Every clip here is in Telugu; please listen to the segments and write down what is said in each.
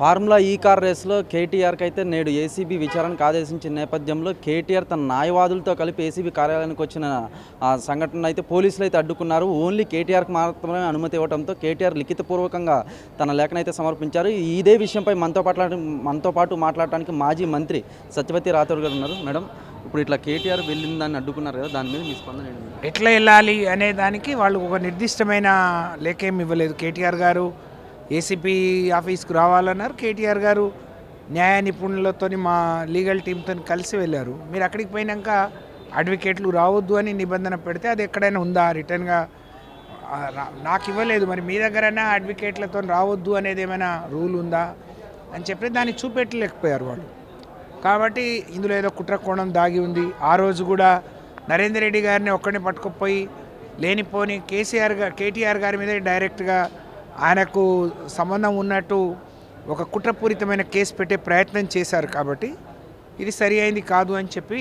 ఫార్ములా ఈ కార్ రేస్లో కేటీఆర్కి అయితే నేడు ఏసీబీ విచారణకు ఆదేశించిన నేపథ్యంలో కేటీఆర్ తన న్యాయవాదులతో కలిపి ఏసీబీ కార్యాలయానికి వచ్చిన సంఘటన అయితే పోలీసులు అయితే అడ్డుకున్నారు. ఓన్లీ కేటీఆర్కి మాత్రమే అనుమతి ఇవ్వడంతో కేటీఆర్ లిఖితపూర్వకంగా తన లేఖనైతే సమర్పించారు. ఇదే విషయంపై మనతో పాటు మనతో పాటు మాట్లాడటానికి మాజీ మంత్రి సత్యవతి రాథోడ్ గారు ఉన్నారు. మేడం ఇప్పుడు ఇట్లా కేటీఆర్ వెళ్ళిన దాన్ని అడ్డుకున్నారు కదా దాని మీద మీ స్పందన మేడం? ఎట్లా వెళ్ళాలి అనే దానికి వాళ్ళు ఒక నిర్దిష్టమైన లేఖ ఏమి ఇవ్వలేదు. కేటీఆర్ గారు ఏసీపీ ఆఫీస్కి రావాలన్నారు. కేటీఆర్ గారు న్యాయ నిపుణులతో మా లీగల్ టీంతో కలిసి వెళ్ళారు. మీరు అక్కడికి పోయినాక అడ్వకేట్లు రావద్దు అని నిబంధన పెడితే అది ఎక్కడైనా ఉందా? రిటర్న్గా నాకు ఇవ్వలేదు. మరి మీ దగ్గరైనా అడ్వకేట్లతో రావద్దు అనేది ఏమైనా రూల్ ఉందా? అని చెప్పి దాన్ని చూపెట్టలేకపోయారు వాళ్ళు. కాబట్టి ఇందులో ఏదో కుట్ర కోణం దాగి ఉంది. ఆ రోజు కూడా నరేందర్ రెడ్డి గారిని ఒక్కడిని పట్టుకుపోయి లేనిపోని కేసీఆర్ గారు కేటీఆర్ గారి మీద డైరెక్ట్గా ఆయనకు సంబంధం ఉన్నట్టు ఒక కుట్రపూరితమైన కేసు పెట్టే ప్రయత్నం చేశారు కాబట్టి ఇది సరి అయింది కాదు అని చెప్పి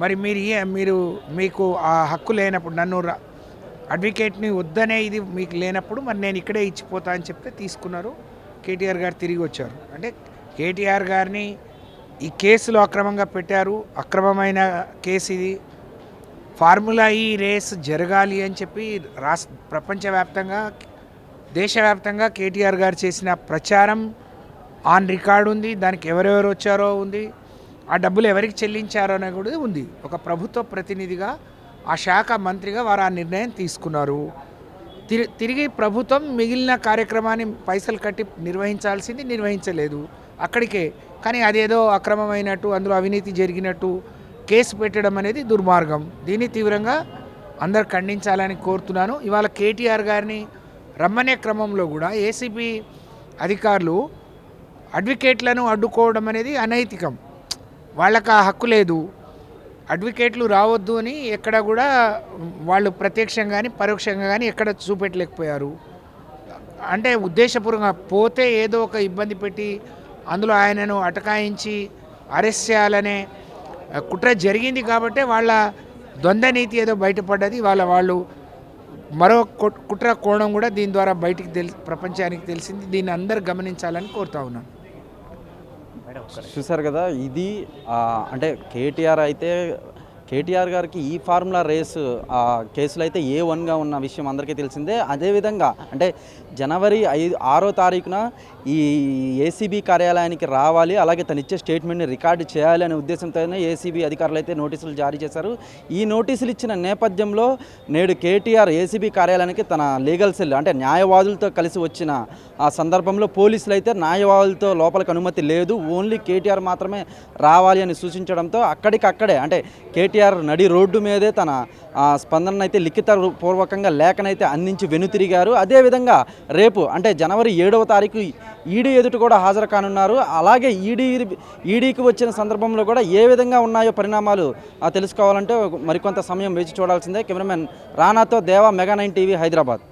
మరి మీరు ఏ- మీరు మీకు ఆ హక్కు లేనప్పుడు నన్ను అడ్వకేట్ని వద్దనే ఇది మీకు లేనప్పుడు మరి నేను ఇక్కడే ఇచ్చిపోతా అని చెప్తే తీసుకున్నారు. కేటీఆర్ గారు తిరిగి వచ్చారు. అంటే కేటీఆర్ గారిని ఈ కేసులో అక్రమంగా పెట్టారు. అక్రమమైన కేసు ఇది. ఫార్ములా ఈ రేస్ జరగాలి అని చెప్పి రాష్ట్ర ప్రపంచవ్యాప్తంగా దేశవ్యాప్తంగా కేటీఆర్ గారు చేసిన ప్రచారం ఆన్ రికార్డు ఉంది దానికి ఎవరెవరు వచ్చారో ఉంది ఆ డబ్బులు ఎవరికి చెల్లించారో అనేది కూడా ఉంది. ఒక ప్రభుత్వ ప్రతినిధిగా ఆ శాఖ మంత్రిగా వారు ఆ నిర్ణయం తీసుకున్నారు. తిరి తిరిగి ప్రభుత్వం మిగిలిన కార్యక్రమాన్ని పైసలు కట్టి నిర్వహించాల్సింది నిర్వహించలేదు. అక్కడికే. కానీ అదేదో అక్రమమైనట్టు అందులో అవినీతి జరిగినట్టు కేసు పెట్టడం అనేది దుర్మార్గం. దీన్ని తీవ్రంగా అందరు ఖండించాలని కోరుతున్నాను. ఇవాళ కేటీఆర్ గారిని రమ్మనే క్రమంలో కూడా ఏసీబీ అధికారులు అడ్వకేట్లను అడ్డుకోవడం అనేది అనైతికం. వాళ్ళకి ఆ హక్కు లేదు. అడ్వకేట్లు రావద్దు అని ఎక్కడ కూడా వాళ్ళు ప్రత్యక్షంగా కానీ పరోక్షంగా కానీ ఎక్కడ చూపెట్టలేకపోయారు. అంటే ఉద్దేశపూర్వకంగా పోతే ఏదో ఒక ఇబ్బంది పెట్టి అందులో ఆయనను అటకాయించి అరెస్ట్ చేయాలనే కుట్ర జరిగింది కాబట్టే వాళ్ళ ద్వంద్వ నీతి ఏదో బయటపడ్డది. వాళ్ళ వాళ్ళు మరో కుట్ర కోణం కూడా దీని ద్వారా బయటికి తెలి ప్రపంచానికి తెలిసింది. దీన్ని అందరు గమనించాలని కోరుతా ఉన్నాను చూశారు కదా ఇది అంటే కేటీఆర్ అయితే కేటీఆర్ గారికి ఈ ఫార్ములా రేసు ఆ అయితే ఏ వన్గా ఉన్న విషయం అందరికీ తెలిసిందే. అదేవిధంగా అంటే జనవరి ఐదు ఆరో తారీఖున ఈ ఏసీబీ కార్యాలయానికి రావాలి అలాగే తను ఇచ్చే స్టేట్మెంట్ని రికార్డు చేయాలి అనే ఉద్దేశంతోనే ఏసీబీ అధికారులు అయితే నోటీసులు జారీ చేశారు. ఈ నోటీసులు ఇచ్చిన నేపథ్యంలో నేడు కేటీఆర్ ఏసీబీ కార్యాలయానికి తన లీగల్ సెల్ అంటే న్యాయవాదులతో కలిసి వచ్చిన ఆ సందర్భంలో పోలీసులు అయితే న్యాయవాదులతో లోపలికి అనుమతి లేదు. ఓన్లీ కేటీఆర్ మాత్రమే రావాలి అని సూచించడంతో అక్కడికక్కడే అంటే కేటీఆర్ నడి రోడ్డు మీదే తన ఆ, స్పందన అయితే లిఖిత పూర్వకంగా లేఖనైతే అందించి వెనుతిరిగారు. అదేవిధంగా రేపు అంటే జనవరి ఏడవ తారీఖు ఈడీ ఎదుట కూడా హాజరు కానున్నారు. అలాగే ఈడీ ఈడీకి వచ్చిన సందర్భంలో కూడా ఏ విధంగా ఉన్నాయో పరిణామాలు తెలుసుకోవాలంటే మరికొంత సమయం వేచి చూడాల్సిందే. కెమెరామెన్ రానాతో దేవా మెగా నైన్ టీవీ హైదరాబాద్.